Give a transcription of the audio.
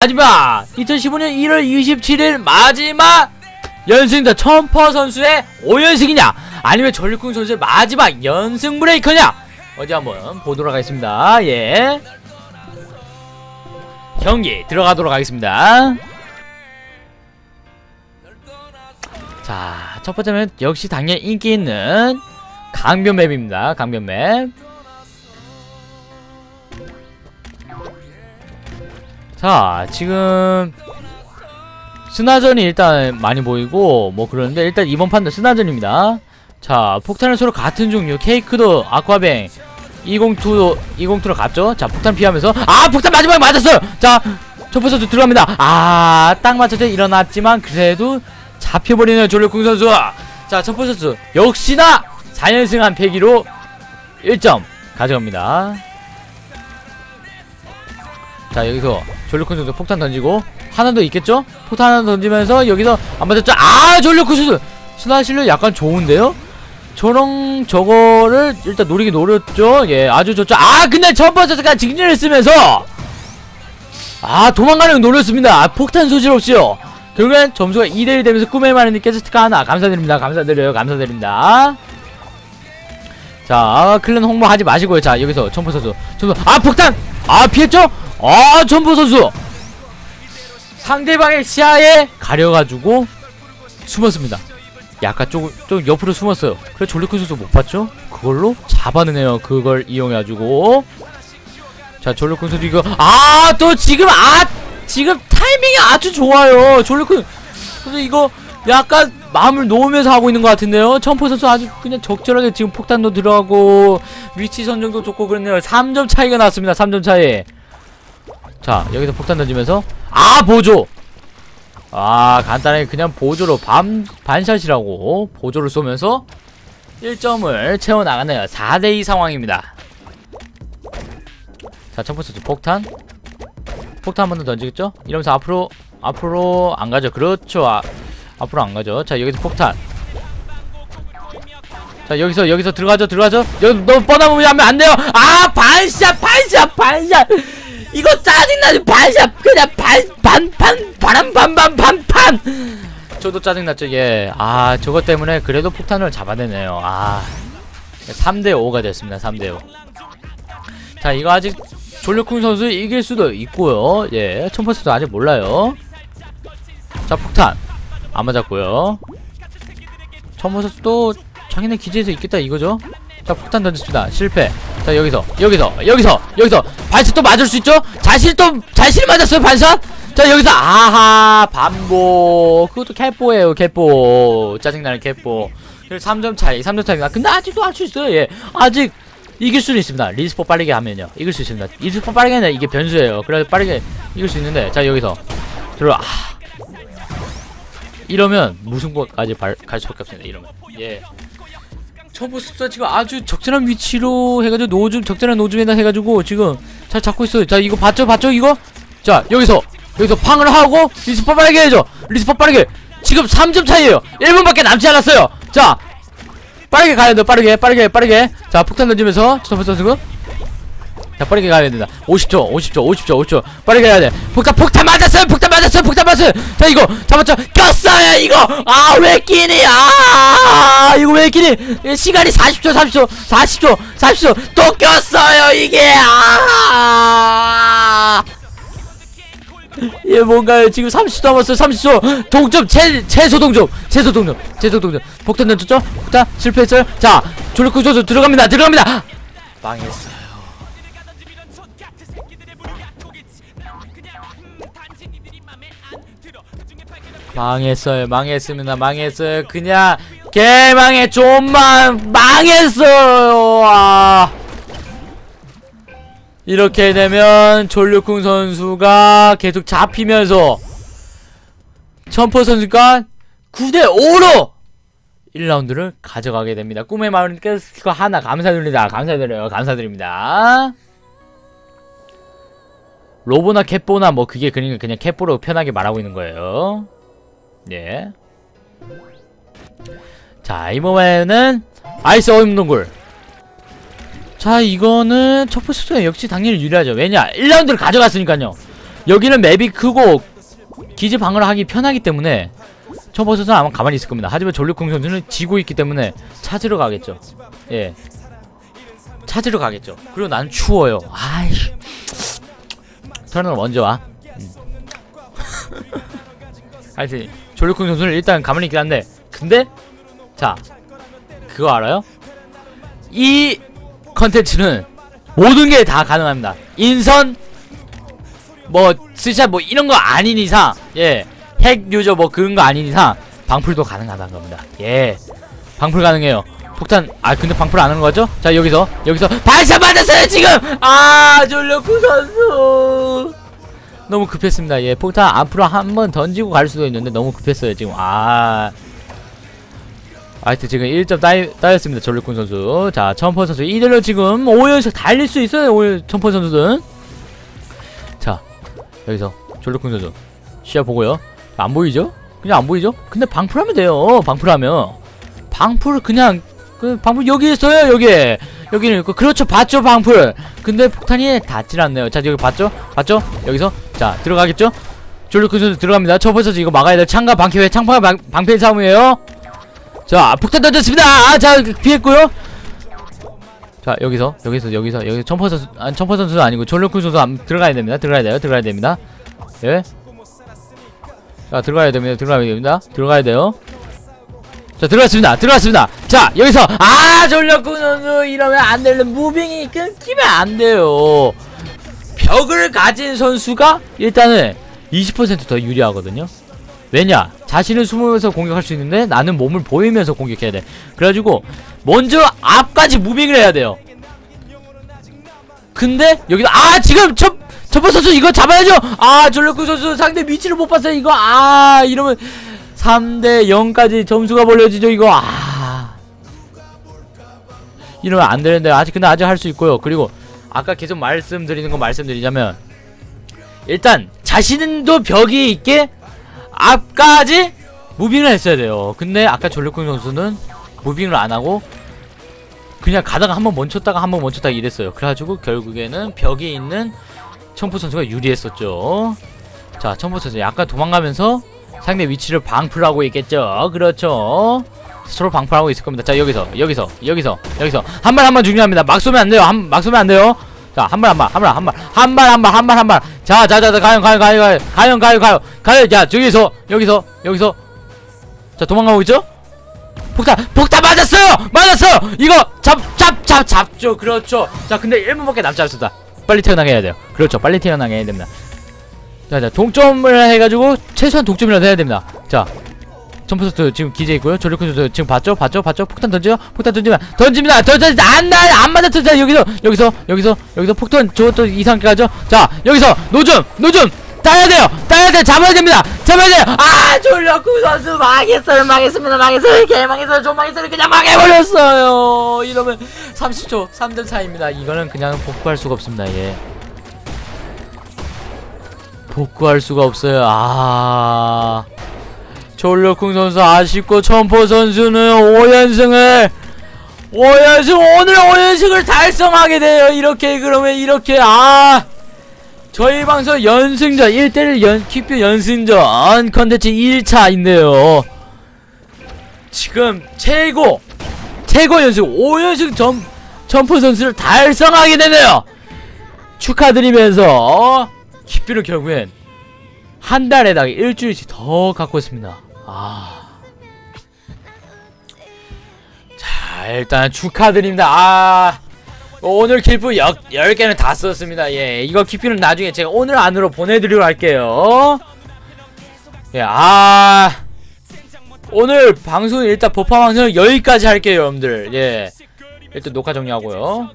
마지막 2015년 1월 27일 마지막 연승자 첨퍼 선수의 5연승이냐? 아니면 전류쿵 선수의 마지막 연승 브레이커냐? 어디 한번 보도록 하겠습니다. 예. 경기 들어가도록 하겠습니다. 자 첫번째는 역시 당연히 인기 있는 강변 맵입니다. 강변 맵 자 지금 스나전이 일단 많이 보이고 뭐 그러는데 일단 이번 판도 스나전입니다. 자 폭탄은 서로 같은 종류 케이크도 아쿠아뱅. 202도 202로 갔죠? 자 폭탄 피하면서. 아 폭탄 마지막에 맞았어요! 자 초포 선수 들어갑니다. 아 딱 맞춰서 일어났지만 그래도 잡혀버리는 졸려쿵 선수 자 초포 선수 역시나 4연승한 패기로 1점 가져갑니다 자 여기서 졸려쿤 선수 폭탄 던지고 하나 더 있겠죠? 폭탄 하나 던지면서 여기서 안 맞았죠? 아 졸려쿤 선수 스나 실력 약간 좋은데요? 저런 저거를 일단 노리긴 노렸죠? 예 아주 좋죠. 아 근데 첫 번째가 직진을 쓰면서! 아 도망가는 거 노렸습니다. 아, 폭탄 소질 없이요. 결국엔 점수가 2대1 되면서 꿈의 마련님 깨스트카 하나 감사드립니다. 감사드려요. 감사드립니다. 자 클랜 홍보하지 마시고요. 자 여기서 첨포 선수. 첨포 아 폭탄! 아 피했죠? 아 첨포 선수. 상대방의 시야에 가려가지고 숨었습니다. 약간 조금 좀 옆으로 숨었어요. 그래 졸리쿠 선수 못 봤죠? 그걸로 잡아내네요. 그걸 이용해가지고. 자 졸리쿠 선수 이거. 아 또 지금 아 지금 타이밍이 아주 좋아요. 졸리쿠 선수 이거 약간 마음을 놓으면서 하고 있는 것 같은데요. 첨포 선수 아주 그냥 적절하게 지금 폭탄도 들어가고 위치 선정도 좋고 그렇네요. 3점 차이가 났습니다. 3점 차이 자 여기서 폭탄 던지면서 아 보조! 아 간단하게 그냥 보조로 반, 반샷이라고 보조를 쏘면서 1점을 채워나가네요. 4대2 상황입니다. 자 첫 번째 폭탄. 폭탄 한 번 더 던지겠죠? 이러면서 앞으로 앞으로 안 가죠. 그렇죠. 아, 앞으로 안 가죠. 자 여기서 폭탄. 자 여기서 여기서 들어가죠. 들어가죠. 여기 너무 뻔한 부분이 하면 안 돼요. 아 반샷 반샷 반샷 이거 짜증나지. 반샷 그냥 반반반 바람 반반 반판 저도 짜증났죠. 예아 저것 때문에 그래도 폭탄을 잡아내네요. 아. 3대5가 됐습니다. 3대5 자 이거 아직 졸려쿵 선수 이길 수도 있고요. 예 첨퍼스도 아직 몰라요. 자 폭탄. 안 맞았고요. 첨퍼스도 자기네 기지에서 있겠다 이거죠? 자 폭탄 던졌습니다. 실패 자 여기서 여기서 여기서 여기서. 반샷 또 맞을 수 있죠? 자실 또 자실 맞았어요 반샷? 자 여기서 아하 반복. 그것도 캡보예요 캡보. 짜증나는 캡보. 그래서 3점 차이 3점 차이가 근데 아직도 할 수 있어요 예. 아직 이길 수는 있습니다. 리스포 빠르게 하면요. 이길 수 있습니다. 리스포 빠르게 하면 이게 변수예요. 그래서 빠르게 이길 수 있는데 자 여기서. 들어 아. 이러면 무승부까지 발, 갈 수밖에 없습니다 이러면. 예 저보 습사 지금 아주 적절한 위치로 해가지고 노즘 적절한 노즘에다 해가지고 지금 잘 잡고 있어요. 자 이거 봤죠? 봤죠? 이거? 자 여기서 여기서 팡을 하고 리스포 빠르게 해야죠 리스포 빠르게. 지금 3점 차이에요. 1분밖에 남지 않았어요. 자 빠르게 가야 돼 빠르게 빠르게 빠르게. 자 폭탄 던지면서 저보 선수가 자 빠르게 가야 된다. 50초 50초 50초 50초. 빠르게 가야 돼. 폭탄 폭탄 맞았어요 폭탄 맞았어요 폭탄 맞았어요. 자 이거 잡았죠? 꼈어요 이거! 아 왜 끼니? 아 이거 왜 끼니? 시간이 40초 30초 40초 40초. 또 꼈어요 이게! 아! 얘 뭔가요? 지금 30초 남았어요 30초. 동점 최, 최소 동점 최소 동점 최소 동점. 폭탄 던졌죠? 폭탄 실패했어요? 자 졸리쿠 선수 들어갑니다 들어갑니다. 망했어 망했어요 망했습니다 망했어요. 그냥 개망해 좀만 망했어요. 아. 이렇게 되면 졸류쿵 선수가 계속 잡히면서 첨퍼 선수가 9대5로 1라운드를 가져가게 됩니다. 꿈의 마을 스티커 하나 감사드립니다. 감사드려요. 감사드립니다. 로보나 캣보나 뭐 그게 그러니까 그냥 캣보로 편하게 말하고 있는 거예요 예. 자, 이번에는 아이스 어임 동굴. 자, 이거는 첫 번째 수가 역시 당연히 유리하죠. 왜냐? 1라운드를 가져갔으니까요. 여기는 맵이 크고 기지 방어를 하기 편하기 때문에 천퍼 선수는 아마 가만히 있을 겁니다. 하지만 전력공 선수는 지고 있기 때문에 찾으러 가겠죠. 예. 찾으러 가겠죠. 그리고 난 추워요. 아이씨. 저는 먼저 와. 음. 하여튼 전력공 선수는 일단 가만히 있긴 한데 근데 자 그거 알아요? 이 컨텐츠는 모든 게 다 가능합니다. 인선 뭐 스샷 뭐 이런 거 아닌 이상 예 핵 유저 뭐 그런 거 아닌 이상 방풀도 가능하다는 겁니다. 예 방풀 가능해요. 폭탄 아 근데 방풀 안 하는 거죠? 자 여기서 여기서 발사 맞았어요 지금 아 졸려쿠 선수 너무 급했습니다. 예 폭탄 앞으로 한 번 던지고 갈 수도 있는데 너무 급했어요 지금. 아. 하여튼 지금 1점 따이, 따였습니다 전력군 선수. 자 천퍼 선수 이대로 지금 5연속 달릴 수 있어요 5연, 천퍼 선수는 자 여기서 전력군 선수 시야 보고요. 안 보이죠? 그냥 안 보이죠? 근데 방풀하면 돼요 방풀하면. 방풀 그냥 그 방풀 여기 있어요 여기 여기는 있고. 그렇죠. 봤죠 방풀. 근데 폭탄이 닿질 않네요. 자 여기 봤죠? 봤죠? 여기서. 자 들어가겠죠? 전력군 선수 들어갑니다. 천퍼 선수 이거 막아야 돼 창과 방패 창파 방, 방패 싸움이에요. 자 폭탄 던졌습니다. 아 자 피했고요. 자 여기서 여기서 여기서 여기서 점퍼 선수 아니 점퍼 선수도 아니고 전력군 선수 안 들어가야 됩니다. 들어가야 돼요. 들어가야 됩니다. 예자 들어가야 됩니다. 들어가야 됩니다. 들어가야 돼요 자 들어갔습니다. 들어갔습니다. 자 여기서 아 선수 이러면 안 되는 무빙이 끊기면 안 돼요. 벽을 가진 선수가 일단은 20%더 유리하거든요. 왜냐? 자신은 숨으면서 공격할 수 있는데 나는 몸을 보이면서 공격해야 돼. 그래가지고 먼저 앞까지 무빙을 해야 돼요. 근데 여기서 아 지금 첫 첫번 선수 이거 잡아야죠. 아 전력구 선수. 상대 위치를 못 봤어요 이거. 아 이러면 3대 0까지 점수가 벌려지죠 이거 아 이러면 안 되는데 아직 근데 아직 할 수 있고요 그리고 아까 계속 말씀드리는 거 말씀드리자면 일단 자신도 벽이 있게 앞까지 무빙을 했어야 돼요. 근데 아까 전력군 선수는 무빙을 안 하고 그냥 가다가 한번 멈췄다가 한번 멈췄다가 이랬어요. 그래가지고 결국에는 벽에 있는 청포 선수가 유리했었죠. 자, 청포 선수 약간 도망가면서 상대 위치를 방풀하고 있겠죠. 그렇죠. 서로 방풀하고 있을 겁니다. 자, 여기서, 여기서, 여기서, 여기서 한 발 한 발 중요합니다. 막 쏘면 안 돼요. 한, 막 쏘면 안 돼요. 자, 한 발 한 발, 한 발 한 발, 한 발 한 발, 한 발 한 발. 자, 자, 자, 자, 가요, 가요, 가요, 가요, 가요, 가요, 가요, 가요. 야, 저기서, 여기서, 여기서. 자, 도망가고 있죠? 폭탄, 폭탄 맞았어요! 맞았어요! 이거 잡, 잡, 잡, 잡죠. 그렇죠. 자, 근데 1분밖에 남지 않습니다. 빨리 태어나게 해야 돼요. 그렇죠. 빨리 태어나게 해야 됩니다. 자, 자, 동점을 해가지고 최소한 동점이라도 해야 됩니다. 자, 점프서트 지금 기재 있고요. 전력군수 지금 봤죠? 봤죠? 봤죠? 폭탄 던져요? 폭탄 던지면 던집니다. 던져 안 나, 안 맞았죠? 자, 여기서 여기서 여기서 여기서 폭탄 저것도 이상하게 가죠? 자, 여기서 노점 노점 따야 돼요. 따야 돼. 잡아야 됩니다. 잡아야 돼요. 아, 전력군 선수 망했어요. 망했습니다. 망했어요. 개망했어요. 좀 망했어요. 그냥 망해버렸어요. 이러면 30초 3점 차입니다. 이거는 그냥 복구할 수가 없습니다. 예. 복구할 수가 없어요. 아. 졸력쿵 선수 아쉽고 천포 선수는 5연승을 5연승 오늘 5연승을 달성하게 돼요. 이렇게 그러면 이렇게 아. 저희 방송 연승전 1대1 연, 킥뷰 연승전 컨텐츠 1차인데요. 지금 최고 최고 연승 5연승 점, 점프 선수를 달성하게 되네요. 축하드리면서 킥뷰는 결국엔 한 달에다가 일주일씩 더 갖고 있습니다 아. 자, 일단 축하드립니다. 아. 오늘 킬프 10개는 다 썼습니다. 예. 이거 킬프는 나중에 제가 오늘 안으로 보내드리도록 할게요. 예, 아. 오늘 방송 일단 법화 방송을 여기까지 할게요, 여러분들. 예. 일단 녹화 정리하고요.